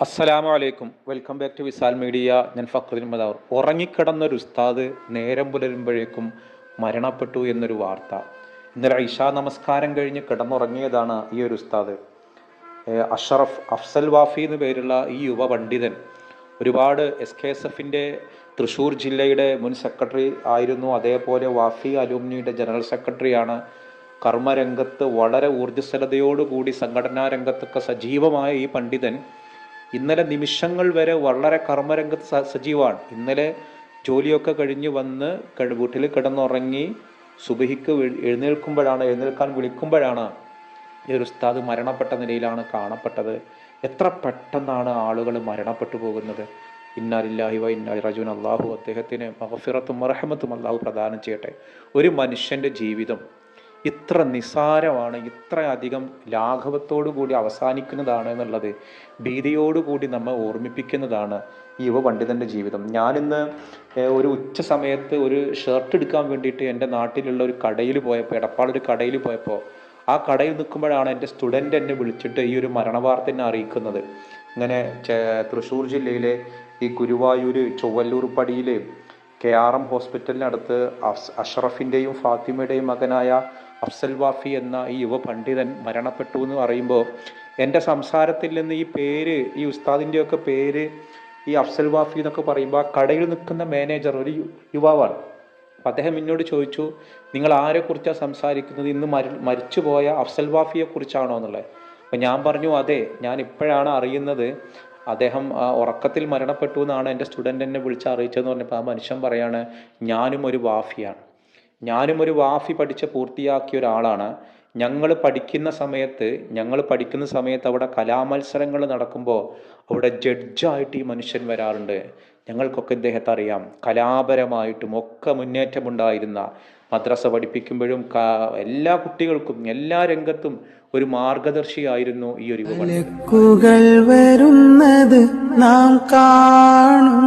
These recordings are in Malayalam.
അസ്സലാമു അലൈക്കും. Welcome back to Visal media ഞാൻ ഫക്രുദ്ദീൻ മദാവർ ഉറങ്ങിക്കിടന്നൊരു ഉസ്താദ് നേരം പുലരുമ്പോഴേക്കും മരണപ്പെട്ടു എന്നൊരു വാർത്ത. ഇന്നലെ ഇഷാ നമസ്കാരം കഴിഞ്ഞ് കിടന്നുറങ്ങിയതാണ് ഈ ഒരു ഉസ്താദ്. അഷറഫ് അഫ്സൽ വാഫി എന്ന് പേരുള്ള ഈ യുവ പണ്ഡിതൻ ഒരുപാട് എസ് കെ എസ് എഫിന്റെ തൃശ്ശൂർ ജില്ലയുടെ മുൻ സെക്രട്ടറി ആയിരുന്നു. അതേപോലെ വാഫി അലൂമിനിയുടെ ജനറൽ സെക്രട്ടറിയാണ്. കർമ്മരംഗത്ത് വളരെ ഊർജസ്വലതയോടുകൂടി സംഘടനാ രംഗത്തൊക്കെ സജീവമായ ഈ പണ്ഡിതൻ ഇന്നലെ നിമിഷങ്ങൾ വരെ വളരെ കർമ്മരംഗത്ത് സജീവമാണ്. ഇന്നലെ ജോലിയൊക്കെ കഴിഞ്ഞ് വന്ന് വീട്ടിൽ കിടന്നുറങ്ങി സുബഹിക്ക് എഴുന്നേൽക്കുമ്പോഴാണ് എഴുന്നേൽക്കാൻ വിളിക്കുമ്പോഴാണ് ഈ ഒരു ഉസ്താദ് മരണപ്പെട്ട നിലയിലാണ് കാണപ്പെട്ടത്. എത്ര പെട്ടെന്നാണ് ആളുകൾ മരണപ്പെട്ടു പോകുന്നത്. ഇന്നാലില്ലാഹി വ ഇന്നാലി റജുൻ. അള്ളാഹു അദ്ദേഹത്തിന് മഹഫിറത്തും മറഹമത്തും അള്ളാഹു പ്രദാനം ചെയ്യട്ടെ. ഒരു മനുഷ്യന്റെ ജീവിതം ഇത്ര നിസാരമാണ് ഇത്ര അധികം ലാഘവത്തോടു കൂടി അവസാനിക്കുന്നതാണ് എന്നുള്ളത് ഭീതിയോടുകൂടി നമ്മെ ഓർമ്മിപ്പിക്കുന്നതാണ് യുവ പണ്ഡിതന്റെ ജീവിതം. ഞാനിന്ന് ഒരു ഉച്ച സമയത്ത് ഒരു ഷർട്ട് എടുക്കാൻ വേണ്ടിയിട്ട് എന്റെ നാട്ടിലുള്ള ഒരു കടയിൽ പോയപ്പോൾ എടപ്പാളൊരു കടയിൽ പോയപ്പോൾ ആ കടയിൽ നിൽക്കുമ്പോഴാണ് എന്റെ സ്റ്റുഡന്റ് എന്നെ വിളിച്ചിട്ട് ഈ ഒരു മരണവാർത്ത എന്നെ അറിയിക്കുന്നത്. ഇങ്ങനെ തൃശ്ശൂർ ജില്ലയിലെ ഈ ഗുരുവായൂർ ചൊവ്വല്ലൂർ പടിയിലെ കെ ആർ എം ഹോസ്പിറ്റലിനടുത്ത് അഷ് അഷ്റഫിന്റെയും ഫാത്തിമയുടെയും മകനായ അഫ്സൽ വാഫി എന്ന ഈ യുവ പണ്ഡിതൻ മരണപ്പെട്ടു എന്ന് പറയുമ്പോൾ എന്റെ സംസാരത്തിൽ നിന്ന് ഈ പേര് ഈ ഉസ്താദിന്റെയൊക്കെ പേര് ഈ അഫ്സൽ വാഫി എന്നൊക്കെ പറയുമ്പോൾ ആ കടയിൽ നിൽക്കുന്ന മാനേജർ ഒരു യുവാവാണ്. അപ്പം അദ്ദേഹം എന്നോട് ചോദിച്ചു നിങ്ങൾ ആരെക്കുറിച്ചാണ് സംസാരിക്കുന്നത്? ഇന്ന് മരി മരിച്ചുപോയ അഫ്സൽ വാഫിയെക്കുറിച്ചാണോ എന്നുള്ളത്? അപ്പം ഞാൻ പറഞ്ഞു അതെ ഞാൻ ഇപ്പോഴാണ് അറിയുന്നത്. അദ്ദേഹം ഉറക്കത്തിൽ മരണപ്പെട്ടു എന്നാണ് എന്റെ സ്റ്റുഡന്റ് എന്നെ വിളിച്ച് അറിയിച്ചതെന്ന് പറഞ്ഞപ്പോൾ ആ മനുഷ്യൻ പറയാണ് ഞാനും ഒരു വാഫിയാണ്. ഞാനും ഒരു വാഫി പഠിച്ച് പൂർത്തിയാക്കിയ ഒരാളാണ്. ഞങ്ങൾ പഠിക്കുന്ന സമയത്ത് ഞങ്ങൾ പഠിക്കുന്ന സമയത്ത് അവിടെ കലാമത്സരങ്ങൾ നടക്കുമ്പോൾ അവിടെ ജഡ്ജായിട്ട് ഈ മനുഷ്യൻ വരാറുണ്ട്. ഞങ്ങൾക്കൊക്കെ ഇദ്ദേഹത്തെ അറിയാം. കലാപരമായിട്ടും ഒക്കെ മുന്നേറ്റമുണ്ടായിരുന്ന മദ്രസ പഠിപ്പിക്കുമ്പോഴും എല്ലാ കുട്ടികൾക്കും എല്ലാ രംഗത്തും ഒരു മാർഗദർശിയായിരുന്നു ഈ ഒരു. വരുന്നത് നാം കാണും.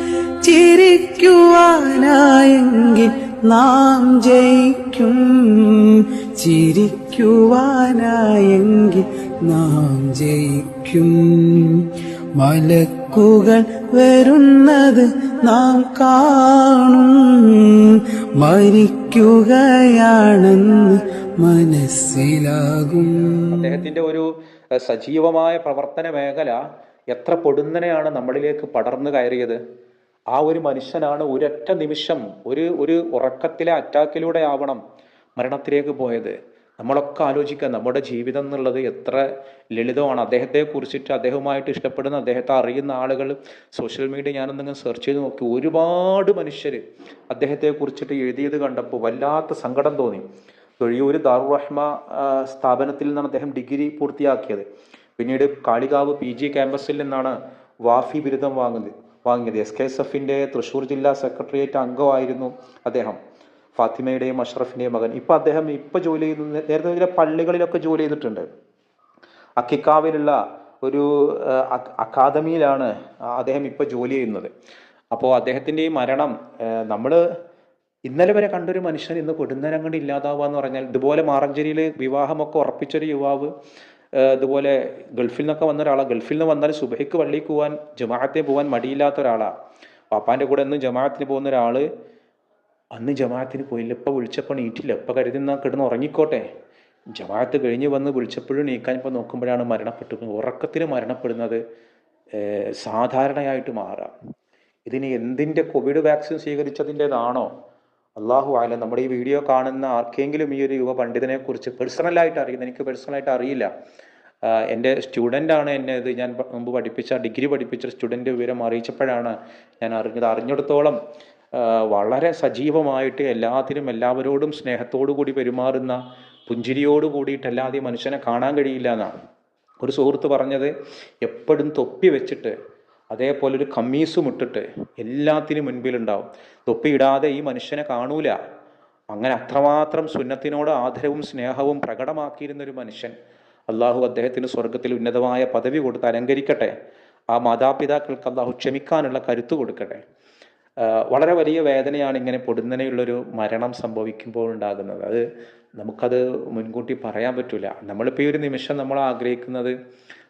ചിരിക്കുവാനായെങ്കിൽ നാം ജയിക്കും. ചിരിക്കുവാനായെങ്കിൽ നാം ജയിക്കും. മലക്കുകൾ വരുന്നത് നാം കാണും. മരിക്കുകയാണെന്ന് മനസ്സിലാകും. അദ്ദേഹത്തിന്റെ ഒരു സജീവമായ പ്രവർത്തന മേഖല എത്ര പൊടുന്നനെയാണ് നമ്മളിലേക്ക് പടർന്നു കയറിയത്? ആ ഒരു മനുഷ്യനാണ് ഒരൊറ്റ നിമിഷം ഒരു ഒരു ഉറക്കത്തിലെ അറ്റാക്കിലൂടെ ആവണം മരണത്തിലേക്ക് പോയത്. നമ്മളൊക്കെ ആലോചിക്കുക നമ്മുടെ ജീവിതം എന്നുള്ളത് എത്ര ലളിതമാണ്. അദ്ദേഹത്തെ കുറിച്ചിട്ട് അദ്ദേഹവുമായിട്ട് ഇഷ്ടപ്പെടുന്ന അദ്ദേഹത്തെ അറിയുന്ന ആളുകൾ സോഷ്യൽ മീഡിയ ഞാനൊന്നിങ്ങനെ സെർച്ച് ചെയ്ത് നോക്കി. ഒരുപാട് മനുഷ്യർ അദ്ദേഹത്തെ കുറിച്ചിട്ട് എഴുതിയത് കണ്ടപ്പോൾ വല്ലാത്ത സങ്കടം തോന്നി. തൊഴിയൂർ ദാറുറഹ്മ റഹ്മ സ്ഥാപനത്തിൽ നിന്നാണ് അദ്ദേഹം ഡിഗ്രി പൂർത്തിയാക്കിയത്. പിന്നീട് കാളികാവ് പി ജി ക്യാമ്പസിൽ നിന്നാണ് വാഫി ബിരുദം വാങ്ങുന്നത്. വാങ്ങിയത്. എസ് കെ എസ് എഫിന്റെ തൃശ്ശൂർ ജില്ലാ സെക്രട്ടേറിയറ്റ് അംഗമായിരുന്നു അദ്ദേഹം. ഫാത്തിമയുടെയും അഷ്റഫിന്റെയും മകൻ. ഇപ്പം അദ്ദേഹം ഇപ്പം ജോലി ചെയ്യുന്ന. നേരത്തെ ചില പള്ളികളിലൊക്കെ ജോലി ചെയ്തിട്ടുണ്ട്. അക്കിക്കാവിലുള്ള ഒരു അക്കാദമിയിലാണ് അദ്ദേഹം ഇപ്പോൾ ജോലി ചെയ്യുന്നത്. അപ്പോൾ അദ്ദേഹത്തിന്റെ ഈ മരണം നമ്മൾ ഇന്നലെ വരെ കണ്ടൊരു മനുഷ്യൻ ഇന്ന് കൊടുന്നരം കണ്ട് ഇല്ലാതാവുക എന്ന് പറഞ്ഞാൽ ഇതുപോലെ മാറഞ്ചേരിയിൽ വിവാഹമൊക്കെ ഉറപ്പിച്ചൊരു യുവാവ് ആ, ഇതുപോലെ ഗൾഫിൽ നിന്നൊക്കെ വന്ന ഒരാളാണ് ഗൾഫിൽ നിന്ന് വന്നാൽ സുബഹിക്ക് പള്ളിക്ക് പോകാൻ ജമാഅത്തിൽ പോകാൻ മടിയില്ലാത്ത ഒരാളാണ് പാപ്പാന്റെ കൂടെ അന്ന് ജമാഅത്തിന് പോകുന്ന ഒരാൾ അന്ന് ജമാഅത്തിന് പോയില്ല. ഇപ്പം വിളിച്ചപ്പോൾ നീറ്റില്ല ഇപ്പം കരുതി എന്നാൽ കിടന്ന് ഉറങ്ങിക്കോട്ടെ. ജമാഅത്ത് കഴിഞ്ഞ് വന്ന് വിളിച്ചപ്പോഴും നീക്കാൻ ഇപ്പോൾ നോക്കുമ്പോഴാണ് മരണപ്പെട്ടു ഉറക്കത്തിൽ മരണപ്പെടുന്നത് സാധാരണയായിട്ട് മാറാം. ഇതിന് എന്തിന്റെ കോവിഡ് വാക്സിൻ സ്വീകരിച്ചതിന്റെതാണോ അള്ളാഹു ആല നമ്മുടെ ഈ വീഡിയോ കാണുന്ന ആർക്കെങ്കിലും ഈ ഒരു യുവ പണ്ഡിതനെ കുറിച്ച് പേഴ്സണലായിട്ട് അറിയുന്ന എനിക്ക് പേഴ്സണലായിട്ട് അറിയില്ല. എന്റെ സ്റ്റുഡന്റ് ആണ് എന്നെ ഇത് ഞാൻ മുമ്പ് പഠിപ്പിച്ച ഡിഗ്രി പഠിപ്പിച്ച സ്റ്റുഡന്റ് വിവരം അറിയിച്ചപ്പോഴാണ് ഞാൻ അറിഞ്ഞത്. അറിഞ്ഞിടത്തോളം വളരെ സജീവമായിട്ട് എല്ലാത്തിനും എല്ലാവരോടും സ്നേഹത്തോടു കൂടി പെരുമാറുന്ന പുഞ്ചിരിയോട് കൂടിയിട്ട് അല്ലാതെ ഈ മനുഷ്യനെ കാണാൻ കഴിയില്ല എന്നാണ്. ഒരു സുഹൃത്ത് പറഞ്ഞത് എപ്പോഴും തൊപ്പി വെച്ചിട്ട് അതേപോലെ ഒരു കമ്മീസും ഇട്ടിട്ട് എല്ലാത്തിനും മുൻപിലുണ്ടാവും. തൊപ്പി ഇടാതെ ഈ മനുഷ്യനെ കാണൂല. അങ്ങനെ അത്രമാത്രം സുന്നത്തിനോട് ആദരവും സ്നേഹവും പ്രകടമാക്കിയിരുന്ന ഒരു മനുഷ്യൻ അള്ളാഹു അദ്ദേഹത്തിന് സ്വർഗത്തിൽ ഉന്നതമായ പദവി കൊടുത്ത് അലങ്കരിക്കട്ടെ. ആ മാതാപിതാക്കൾക്ക് അള്ളാഹു ക്ഷമിക്കാനുള്ള കരുത്ത് കൊടുക്കട്ടെ. വളരെ വലിയ വേദനയാണ് ഇങ്ങനെ പൊടുന്നനെയുള്ളൊരു മരണം സംഭവിക്കുമ്പോൾ ഉണ്ടാകുന്നത്. അത് നമുക്കത് മുൻകൂട്ടി പറയാൻ പറ്റില്ല നമ്മളിപ്പോൾ ഈ ഒരു നിമിഷം നമ്മൾ ആഗ്രഹിക്കുന്നത്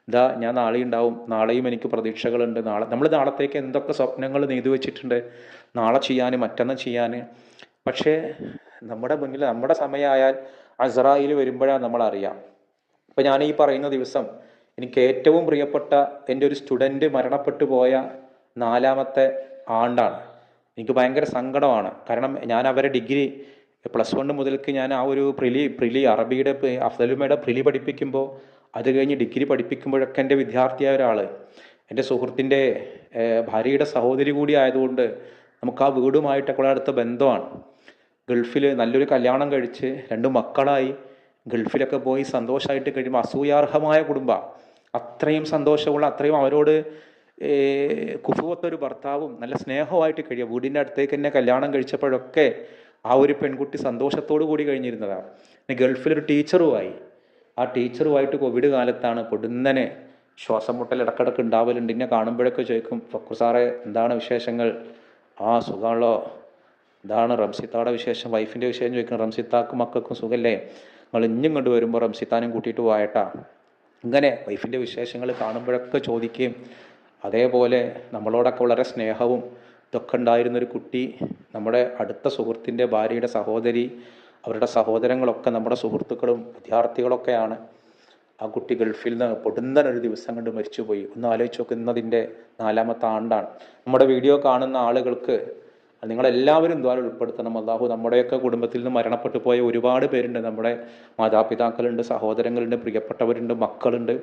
ഇതാ ഞാൻ നാളെ ഉണ്ടാവും നാളെയും എനിക്ക് പ്രതീക്ഷകളുണ്ട് നാളെ നമ്മൾ നാളത്തേക്ക് എന്തൊക്കെ സ്വപ്നങ്ങൾ നെയ്തു വെച്ചിട്ടുണ്ട് നാളെ ചെയ്യാൻ മറ്റന്ന് ചെയ്യാൻ പക്ഷേ നമ്മുടെ മുന്നിൽ നമ്മുടെ സമയമായാൽ അസറായിൽ വരുമ്പോഴാണ് നമ്മൾ അറിയാം. ഇപ്പം ഞാൻ ഈ പറയുന്ന ദിവസം എനിക്ക് ഏറ്റവും പ്രിയപ്പെട്ട എന്റെ ഒരു സ്റ്റുഡന്റ് മരണപ്പെട്ടു പോയ നാലാമത്തെ ആണ്ടാണ്. എനിക്ക് ഭയങ്കര സങ്കടമാണ്. കാരണം ഞാൻ അവരെ ഡിഗ്രി പ്ലസ് വൺ മുതൽക്ക് ഞാൻ ആ ഒരു പ്രിലി പ്രിലി അറബിയുടെ അഫ്സലുമയുടെ പ്രിലി പഠിപ്പിക്കുമ്പോൾ അത് കഴിഞ്ഞ് ഡിഗ്രി പഠിപ്പിക്കുമ്പോഴൊക്കെ എന്റെ വിദ്യാർത്ഥിയായ ഒരാൾ എന്റെ സുഹൃത്തിന്റെ ഭാര്യയുടെ സഹോദരി കൂടി ആയതുകൊണ്ട് നമുക്ക് ആ വീടുമായിട്ട് ഉള്ള അടുത്ത ബന്ധമാണ്. ഗൾഫിൽ നല്ലൊരു കല്യാണം കഴിച്ച് രണ്ട് മക്കളായി ഗൾഫിലൊക്കെ പോയി സന്തോഷമായിട്ട് കഴിയുമ്പോൾ അസൂയാർഹമായ കുടുംബം. അത്രയും സന്തോഷമുള്ള അത്രയും അവരോട് കുഫുവത്തൊരു ഭർത്താവും നല്ല സ്നേഹമായിട്ട് കഴിയുക. വീടിന്റെ അടുത്തേക്ക് തന്നെ കല്യാണം കഴിച്ചപ്പോഴൊക്കെ ആ ഒരു പെൺകുട്ടി സന്തോഷത്തോടു കൂടി കഴിഞ്ഞിരുന്നതാണ് ഗൾഫിലൊരു ടീച്ചറുമായി ആ ടീച്ചറുമായിട്ട് കോവിഡ് കാലത്താണ് പൊടുന്നനെ ശ്വാസം മുട്ടൽ ഇടക്കിടക്ക് ഉണ്ടാവലുണ്ട്. എന്നെ കാണുമ്പോഴൊക്കെ ചോദിക്കും ഫക്കു സാറേ എന്താണ് വിശേഷങ്ങൾ? ആ സുഖമാണല്ലോ ഇതാണ് റംസിത്താടെ വിശേഷം? വൈഫിന്റെ വിശേഷം ചോദിക്കും. റംസിത്താക്കും മക്കൾക്കും സുഖല്ലേ? നിങ്ങൾ ഇഞ്ഞും കണ്ടു വരുമ്പോൾ റംസിത്താനും കൂട്ടിയിട്ട് പോയട്ടാ ഇങ്ങനെ വൈഫിന്റെ വിശേഷങ്ങൾ കാണുമ്പോഴൊക്കെ ചോദിക്കുകയും അതേപോലെ നമ്മളോടൊക്കെ വളരെ സ്നേഹവും ഇതൊക്കെ ഉണ്ടായിരുന്നൊരു കുട്ടി നമ്മുടെ അടുത്ത സുഹൃത്തിന്റെ ഭാര്യയുടെ സഹോദരി അവരുടെ സഹോദരങ്ങളൊക്കെ നമ്മുടെ സുഹൃത്തുക്കളും വിദ്യാർത്ഥികളൊക്കെയാണ് ആ കുട്ടി ഗൾഫിൽ നിന്ന് പൊടുന്നൻ ഒരു ദിവസം കണ്ട് മരിച്ചുപോയി. ഒന്ന് ആലോചിച്ച് നോക്കുന്നതിന്റെ നാലാമത്തെ ആണ്ടാണ്. നമ്മുടെ വീഡിയോ കാണുന്ന ആളുകൾക്ക് നിങ്ങളെല്ലാവരും ദ്വാര ഉൾപ്പെടുത്തണം. അള്ളാഹു നമ്മുടെയൊക്കെ കുടുംബത്തിൽ നിന്ന് മരണപ്പെട്ടു പോയ ഒരുപാട് പേരുണ്ട്. നമ്മുടെ മാതാപിതാക്കളുണ്ട് സഹോദരങ്ങളുണ്ട് പ്രിയപ്പെട്ടവരുണ്ട് മക്കളുണ്ട്.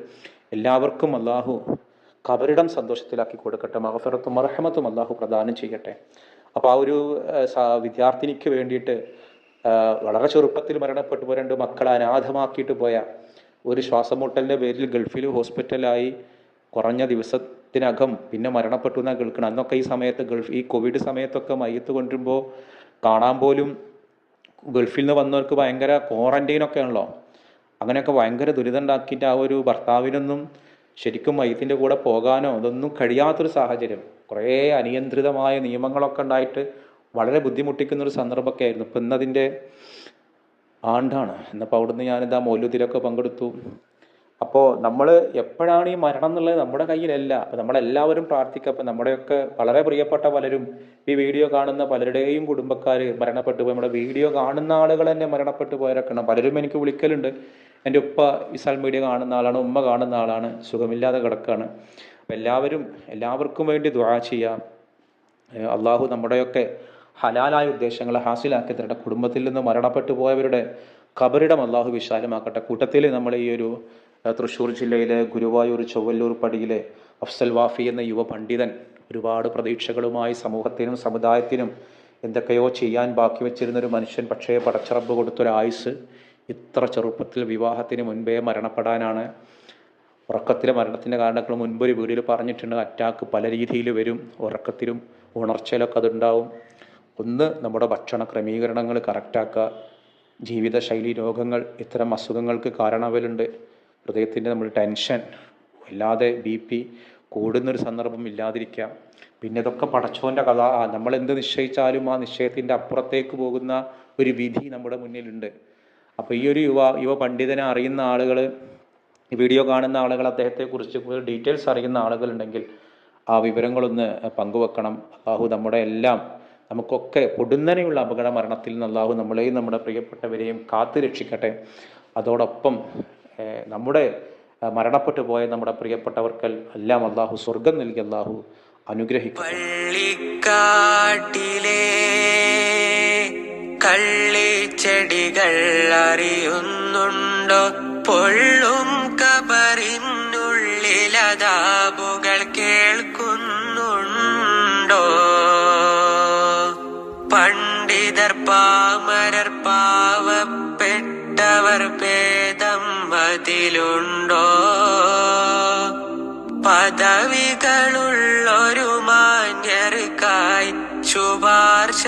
എല്ലാവർക്കും അള്ളാഹു കബരിടം സന്തോഷത്തിലാക്കി കൊടുക്കട്ടെ. മഹഫറത്തും മർഹമത്തും അള്ളാഹു പ്രദാനം ചെയ്യട്ടെ. അപ്പോൾ ആ ഒരു വിദ്യാർത്ഥിനിക്ക് വേണ്ടിയിട്ട് വളരെ ചെറുപ്പത്തിൽ മരണപ്പെട്ടു പോയ രണ്ട് മക്കളെ അനാഥമാക്കിയിട്ട് പോയ ഒരു ശ്വാസമുട്ടലിന്റെ പേരിൽ ഗൾഫിൽ ഹോസ്പിറ്റലായി കുറഞ്ഞ ദിവസത്തിനകം പിന്നെ മരണപ്പെട്ടു എന്നാണ് കേൾക്കണം. അന്നൊക്കെ ഈ സമയത്ത് ഗൾഫ് ഈ കോവിഡ് സമയത്തൊക്കെ മയ്യത്ത് കൊണ്ടുവരുമ്പോൾ കാണാൻ പോലും ഗൾഫിൽ നിന്ന് വന്നവർക്ക് ഭയങ്കര ക്വാറന്റൈനൊക്കെ ആണല്ലോ. അങ്ങനെയൊക്കെ ഭയങ്കര ദുരിതം ഉണ്ടാക്കിയിട്ട് ആ ഒരു ഭർത്താവിനൊന്നും ശരിക്കും മയ്യത്തിന്റെ കൂടെ പോകാനോ അതൊന്നും കഴിയാത്തൊരു സാഹചര്യം. കുറേ അനിയന്ത്രിതമായ നിയമങ്ങളൊക്കെ ഉണ്ടായിട്ട് വളരെ ബുദ്ധിമുട്ടിക്കുന്ന ഒരു സന്ദർഭമൊക്കെ ആയിരുന്നു ഇപ്പം ഇന്നതിന്റെ ആണ്ടാണ്. എന്നപ്പോൾ അവിടുന്ന് ഞാനിതാ മൗല്യത്തിലൊക്കെ പങ്കെടുത്തു. അപ്പോൾ നമ്മൾ എപ്പോഴാണ് ഈ മരണം എന്നുള്ളത് നമ്മുടെ കയ്യിലല്ല. നമ്മളെല്ലാവരും പ്രാർത്ഥിക്കുക അപ്പോൾ നമ്മുടെയൊക്കെ വളരെ പ്രിയപ്പെട്ട പലരും ഈ വീഡിയോ കാണുന്ന പലരുടെയും കുടുംബക്കാർ മരണപ്പെട്ടു പോയി. നമ്മുടെ വീഡിയോ കാണുന്ന ആളുകൾ തന്നെ മരണപ്പെട്ടു പോയവരൊക്കെ ഉണ്ട്. പലരും എനിക്ക് വിളിക്കലുണ്ട്. എന്റെ ഉപ്പ വിസാൽ മീഡിയ കാണുന്ന ആളാണ്. ഉമ്മ കാണുന്ന ആളാണ്. സുഖമില്ലാതെ കിടക്കുകയാണ് അപ്പം എല്ലാവരും എല്ലാവർക്കും വേണ്ടി ദ്വാ ചെയ്യാം ഏഹ് അള്ളാഹു നമ്മുടെയൊക്കെ ഹലാലായ ഉദ്ദേശങ്ങൾ ഹാസിലാക്കി കുടുംബത്തിൽ നിന്ന് മരണപ്പെട്ടു പോയവരുടെ കബറിടം അള്ളാഹു വിശാലമാക്കട്ടെ. കൂട്ടത്തിൽ നമ്മൾ ഈ ഒരു തൃശ്ശൂർ ജില്ലയിലെ ഗുരുവായൂർ ചൊവ്വല്ലൂർ പടിയിലെ അഫ്സൽ വാഫി എന്ന യുവ പണ്ഡിതൻ ഒരുപാട് പ്രതീക്ഷകളുമായി സമൂഹത്തിനും സമുദായത്തിനും എന്തൊക്കെയോ ചെയ്യാൻ ബാക്കി വെച്ചിരുന്ന ഒരു മനുഷ്യൻ. പക്ഷേ പടച്ചറബ് കൊടുത്തൊരു ആയുസ് ഇത്ര ചെറുപ്പത്തിൽ വിവാഹത്തിന് മുൻപേ മരണപ്പെടാനാണ്. ഉറക്കത്തിലെ മരണത്തിന്റെ കാരണങ്ങൾ മുൻപൊരു വീഡിയോയിൽ പറഞ്ഞിട്ടുണ്ട്. അറ്റാക്ക് പല രീതിയിൽ വരും. ഉറക്കത്തിലും ഉണർച്ചയിലൊക്കെ അതുണ്ടാവും. ഒന്ന് നമ്മുടെ ഭക്ഷണ ക്രമീകരണങ്ങൾ കറക്റ്റാക്കുക. ജീവിതശൈലി രോഗങ്ങൾ ഇത്തരം അസുഖങ്ങൾക്ക് കാരണവലുണ്ട് ഹൃദയത്തിന്റെ നമ്മൾ ടെൻഷൻ വല്ലാതെ ബി പി കൂടുന്നൊരു സന്ദർഭം ഇല്ലാതിരിക്കുക പിന്നെ ഇതൊക്കെ പടച്ചോന്റെ കഥ. നമ്മൾ എന്ത് നിശ്ചയിച്ചാലും ആ നിശ്ചയത്തിന്റെ അപ്പുറത്തേക്ക് പോകുന്ന ഒരു വിധി നമ്മുടെ മുന്നിലുണ്ട്. അപ്പോൾ ഈ ഒരു യുവ യുവ പണ്ഡിതനെ അറിയുന്ന ആളുകൾ വീഡിയോ കാണുന്ന ആളുകൾ അദ്ദേഹത്തെക്കുറിച്ച് കൂടുതൽ ഡീറ്റെയിൽസ് അറിയുന്ന ആളുകളുണ്ടെങ്കിൽ ആ വിവരങ്ങളൊന്ന് പങ്കുവെക്കണം. അള്ളാഹു നമ്മുടെ എല്ലാം നമുക്കൊക്കെ പൊടുന്നനെയുള്ള അപകട മരണത്തിൽ നിന്ന് നമ്മളെയും നമ്മുടെ പ്രിയപ്പെട്ടവരെയും കാത്തു രക്ഷിക്കട്ടെ. അതോടൊപ്പം നമ്മുടെ മരണപ്പെട്ടു പോയ നമ്മുടെ പ്രിയപ്പെട്ടവർക്ക് എല്ലാം അള്ളാഹു സ്വർഗം നൽകി അള്ളാഹു അനുഗ്രഹിക്കും കള്ളിച്ചെടികൾ അറിയുന്നുണ്ടോ? പൊള്ളും കബറിനുള്ളിലതാബുകൾ പാമരർ പാവപ്പെട്ടവർ ഭേദം അതിലുണ്ടോ? പദവികളുള്ളൊരു മാന്യർക്കായി ശുപാർശ